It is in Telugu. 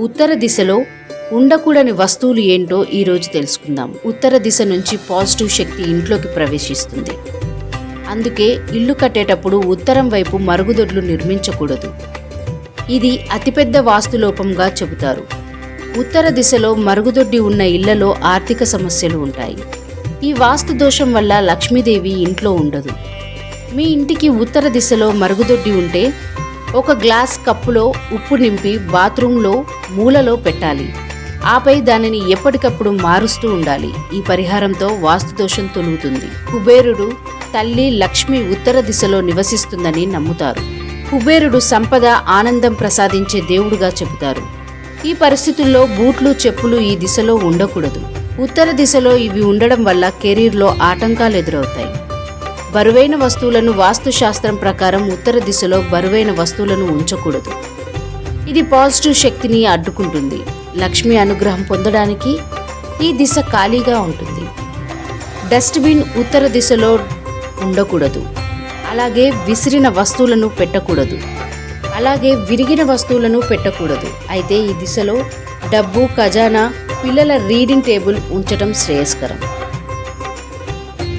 ఉత్తర దిశలో ఉండకూడని వస్తువులు ఏంటో ఈరోజు తెలుసుకుందాం. ఉత్తర దిశ నుంచి పాజిటివ్ శక్తి ఇంట్లోకి ప్రవేశిస్తుంది. అందుకే ఇల్లు కట్టేటప్పుడు ఉత్తరం వైపు మరుగుదొడ్లు నిర్మించకూడదు. ఇది అతిపెద్ద వాస్తులోపంగా చెబుతారు. ఉత్తర దిశలో మరుగుదొడ్డి ఉన్న ఇళ్ళలో ఆర్థిక సమస్యలు ఉంటాయి. ఈ వాస్తు దోషం వల్ల లక్ష్మీదేవి ఇంట్లో ఉండదు. మీ ఇంటికి ఉత్తర దిశలో మరుగుదొడ్డి ఉంటే ఒక గ్లాస్ కప్పులో ఉప్పు నింపి బాత్రూంలో మూలలో పెట్టాలి. ఆపై దానిని ఎప్పటికప్పుడు మారుస్తూ ఉండాలి. ఈ పరిహారంతో వాస్తుదోషం తొలుగుతుంది. కుబేరుడు తల్లి లక్ష్మి ఉత్తర దిశలో నివసిస్తుందని నమ్ముతారు. కుబేరుడు సంపద ఆనందం ప్రసాదించే దేవుడుగా చెబుతారు. ఈ పరిస్థితుల్లో బూట్లు చెప్పులు ఈ దిశలో ఉండకూడదు. ఉత్తర దిశలో ఇవి ఉండడం వల్ల కెరీర్లో ఆటంకాలు ఎదురవుతాయి. బరువైన వస్తువులను వాస్తుశాస్త్రం ప్రకారం ఉత్తర దిశలో బరువైన వస్తువులను ఉంచకూడదు. ఇది పాజిటివ్ శక్తిని అడ్డుకుంటుంది. లక్ష్మి అనుగ్రహం పొందడానికి ఈ దిశ ఖాళీగా ఉంటుంది. డస్ట్బిన్ ఉత్తర దిశలో ఉండకూడదు. అలాగే విసిరిన వస్తువులను పెట్టకూడదు. అలాగే విరిగిన వస్తువులను పెట్టకూడదు. అయితే ఈ దిశలో డబ్బు ఖజానా పిల్లల రీడింగ్ టేబుల్ ఉంచడం శ్రేయస్కరం.